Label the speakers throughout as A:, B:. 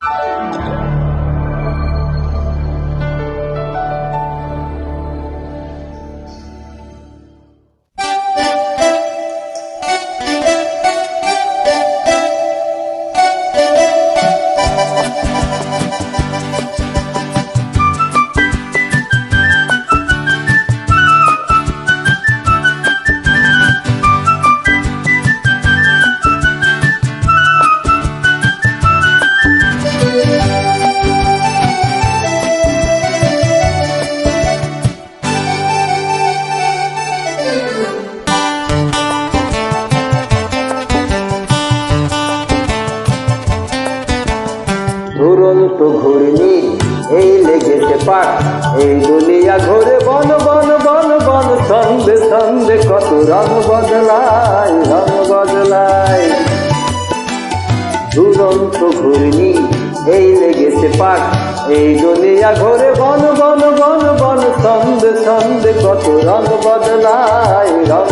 A: Thank you. দুরন্ত ঘূর্ণি। এই লেগেছে পাক, এই দুনিয়া ঘুরে বন বন বন বন। সন্ধে সন্ধে কত রং বদলায় রং বদলায়। দুরন্ত ঘূর্ণি, এই লেগেছে পাক, এই দুনিয়া ঘুরে বন বন বন বন। সন্ধে সন্ধে কত রং বদলায়, রং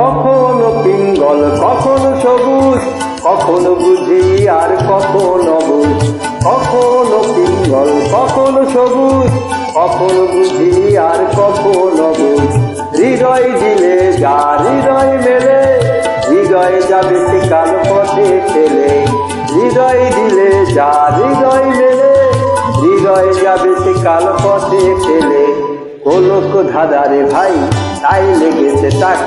A: কখনো পিঙ্গল, কখনো সবুজ, কখনো বুঝি আর কখনো বুঝ। কখনো পিঙ্গল, কখনো সবুজ, কখনো বুঝি আর কখনো বুঝ। হৃদয় দিলে যা হৃদয় মেলে, হৃদয় যাবে সে কাল পথে ঠেলে হৃদয় দিলে যা হৃদয় মেলে, হৃদয় যাবে সে কাল পথে ঠেলে কোলক ধাঁধারে ভাই তাই লেগেছে তাক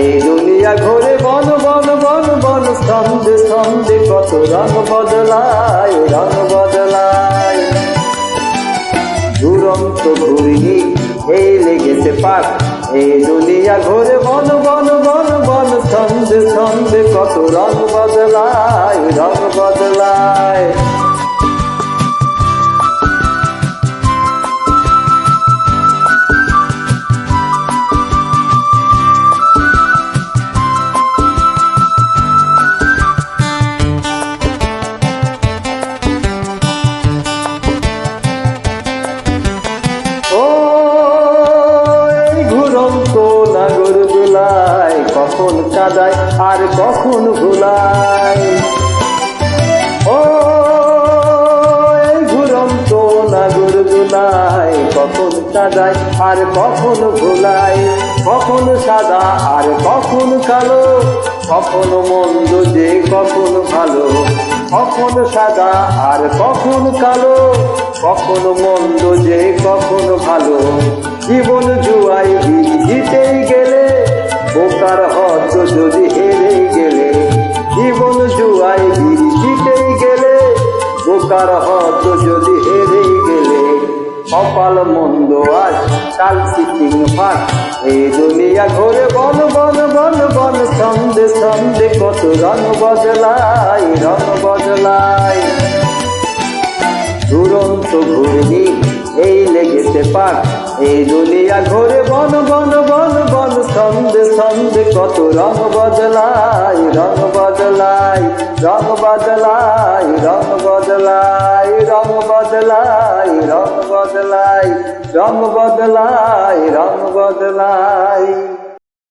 A: এই দুনিয়া ঘোরে বন বন বন বন সন্ধে সন্ধে কত রং বদলায় রং বদলায়। দুরন্ত ঘুরিনি এই লেগেছে পাক এই দুনিয়া ঘোরে বন বন বন বন সন্ধে সন্ধে কত রং বদলায় রং বদলায়। কখন কাদায় আর কখন ভুলায় ও ঘুরন্ত নাগর দোলায়, কখন কাদায় আর কখন ভুলায় কখন সাদা আর কখন কালো? কখন মন্দ যে কখন ভালো? কখন সাদা আর কখন কালো? কখন মন্দ যে কখন ভালো? জীবন জুয়াই জিতেই বোকার হত যদি হেরে গেলে, জীবন জুয়াই জিতেই গেলে, বোকার হত যদি হেরে গেলে, কপাল মন্দ আজ কাল সিটিং ফাঁক এই দুনিয়া ঘোরে বন বন বন বন সন্ধে সন্ধে কত রং বদলায় রং বদলায়। দুরন্ত ঘূর্ণি এই লেগেছে পাক। এই দুনিয়া ঘরে বন বন বন বন সন্ধে সন্ধে কত রং বদলায় রং বদলায় রং বদলায় রং বদলায় রং বদলায় রং বদলায় রং বদলায় রং বদলায়।